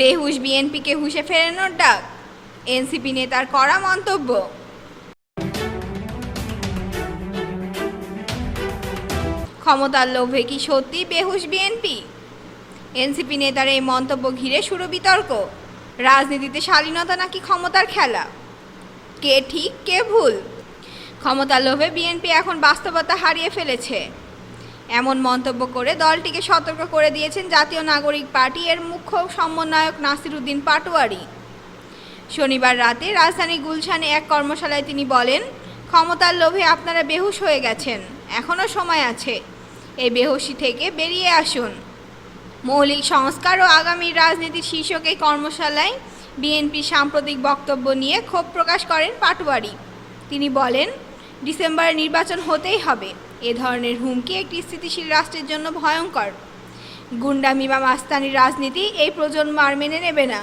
বেহুশ বিএনপিকে হুঁশে ফেরানোর ডাক। এনসিপি নেতার করা মন্তব্য। ক্ষমতার লোভে কি সত্যি বেহুশ বিএনপি? এনসিপি নেতার এই মন্তব্য ঘিরে শুরু বিতর্ক। রাজনীতিতে শালীনতা নাকি ক্ষমতার খেলা? কে ঠিক, কে ভুল? ক্ষমতার লোভে বিএনপি এখন বাস্তবতা হারিয়ে ফেলেছে। এমন মন্তব্য করে দলটিকে সতর্ক করে দিয়েছেন জাতীয় নাগরিক পার্টি এর মুখ্য সমন্বয়ক নাসিরুদ্দিন পাটোয়ারি। শনিবার রাতে রাজধানী গুলশানে এক কর্মশালায় তিনি বলেন, ক্ষমতার লোভে আপনারা বেহুশ হয়ে গেছেন, এখনও সময় আছে। এই বেহুশি থেকে বেরিয়ে আসুন। মৌলিক সংস্কার ও আগামী রাজনীতির শীর্ষক এই কর্মশালায় বিএনপি সাম্প্রতিক বক্তব্য নিয়ে ক্ষোভ প্রকাশ করেন পাটোয়ারি। তিনি বলেন ডিসেম্বরে নির্বাচন হতেই হবে। এ ধরনের হুমকি একটি স্থিতিশীল রাষ্ট্রের জন্য ভয়ঙ্কর। গুন্ডামি বা মাস্তানির রাজনীতি এই প্রজন্ম আর মেনে নেবে না।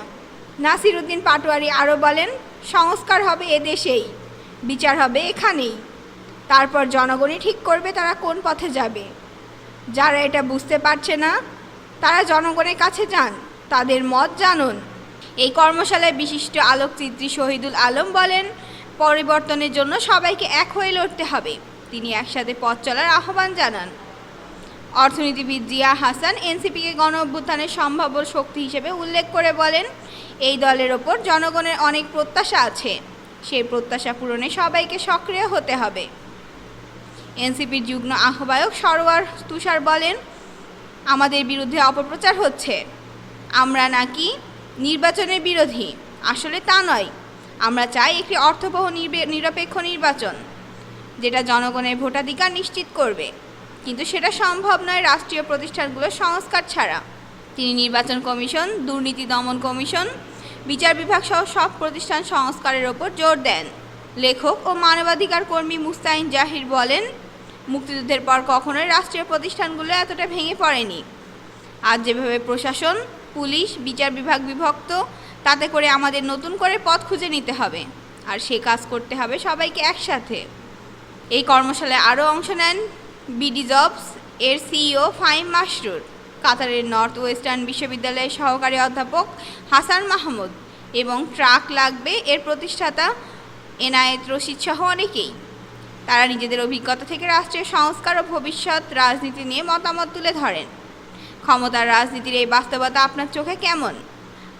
নাসির উদ্দিন পাটোয়ারি আরও বলেন, সংস্কার হবে এ দেশেই, বিচার হবে এখানেই। তারপর জনগণই ঠিক করবে তারা কোন পথে যাবে। যারা এটা বুঝতে পারছে না, তারা জনগণের কাছে যান, তাদের মত জানুন। এই কর্মশালায় বিশিষ্ট আলোকচিত্রী শহীদুল আলম বলেন পরিবর্তনের জন্য সবাইকে এক হয়ে লড়তে হবে। তিনি একসাথে পথ চলার আহ্বান জানান। অর্থনীতিবিদ জিয়া হাসান এনসিপিকে গণ অভ্যুত্থানের সম্ভাব্য শক্তি হিসেবে উল্লেখ করে বলেন, এই দলের ওপর জনগণের অনেক প্রত্যাশা আছে। সেই প্রত্যাশা পূরণে সবাইকে সক্রিয় হতে হবে। এনসিপির যুগ্ম আহ্বায়ক সরোয়ার তুষার বলেন, আমাদের বিরুদ্ধে অপপ্রচার হচ্ছে। আমরা নাকি নির্বাচনের বিরোধী। আসলে তা নয়। আমরা চাই একটি অর্থবহ নিরপেক্ষ নির্বাচন, যেটা জনগণের ভোটাধিকার নিশ্চিত করবে। কিন্তু সেটা সম্ভব নয় রাষ্ট্রীয় প্রতিষ্ঠানগুলোর সংস্কার ছাড়া। তিনি নির্বাচন কমিশন, দুর্নীতি দমন কমিশন, বিচার বিভাগ সহ সব প্রতিষ্ঠান সংস্কারের ওপর জোর দেন। লেখক ও মানবাধিকার কর্মী মুস্তাইন জাহির বলেন, মুক্তিযুদ্ধের পর কখনোই রাষ্ট্রীয় প্রতিষ্ঠানগুলো এতটা ভেঙে পড়েনি। আজ যেভাবে প্রশাসন, পুলিশ, বিচার বিভাগ বিভক্ত তাতে করে আমাদের নতুন করে পথ খুঁজে নিতে হবে। আর সে কাজ করতে হবে সবাইকে একসাথে। এই কর্মশালায় আরও অংশ নেন বিডি জবস এর সিইও ফাইম মাসরুর কাতারের নর্থ ওয়েস্টার্ন বিশ্ববিদ্যালয়ের সহকারী অধ্যাপক হাসান মাহমুদ এবং ট্রাক লাগবে এর প্রতিষ্ঠাতা এনায়েত রশিদ সহ অনেকেই। তারা নিজেদের অভিজ্ঞতা থেকে রাষ্ট্রের সংস্কার ও ভবিষ্যৎ রাজনীতি নিয়ে মতামত তুলে ধরেন। ক্ষমতার রাজনীতির এই বাস্তবতা আপনার চোখে কেমন?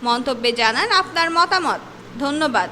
মন্তব্যে জানান আপনার মতামত। ধন্যবাদ।